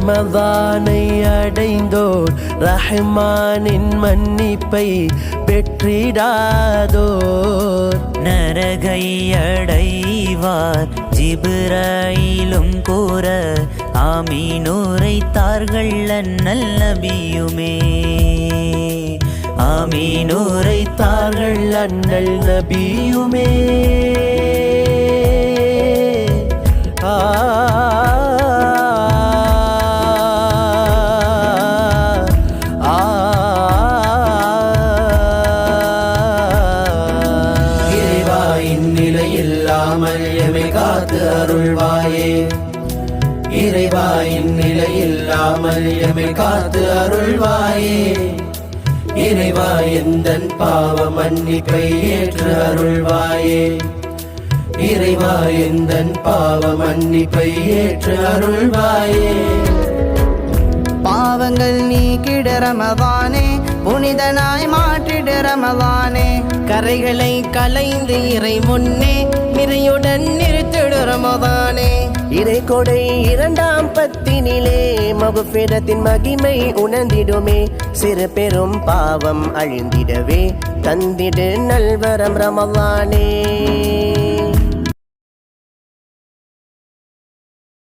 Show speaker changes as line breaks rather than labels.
ரமதானை அடைந்தோர் ரஹ்மானின் மன்னிப்பை பெற்றிடாதோர்.
நரகை அடைவார் ஜிப்ராயிலும் கூற ஆமீனூரைத்தார்கள் அண்ணல் நபியுமே ஆமீனூரைத்தார்கள்
அண்ணல் நபியுமே ஆ
இறைவாயின் இல்லாமல் எமை காத்து அருள்வாயே. இறைவாயின் நிலை இல்லாமல் எமை காத்து அருள்வாயே. இறைவா எந்தன் பாவ மன்னிப்பை ஏற்று அருள்வாயே. இறைவா எந்தன் பாவ மன்னிப்பை ஏற்று அருள்வாயே.
பாவங்கள் நீக்கிட ரமதானே புனிதனாய் மாற்றிட ரமதானே கரைகளை கலைந்து இறை முன்னே நிறையுடன் நிறுத்திடு ரமதானே
இறை கொடை இரண்டாம் பத்தினிலே மகுப்பிடத்தின் மகிமை உணர்ந்திடுமே. சிறு பெரும் பாவம் அழிந்திடவே தந்திடு நல்வரம் ரமலானே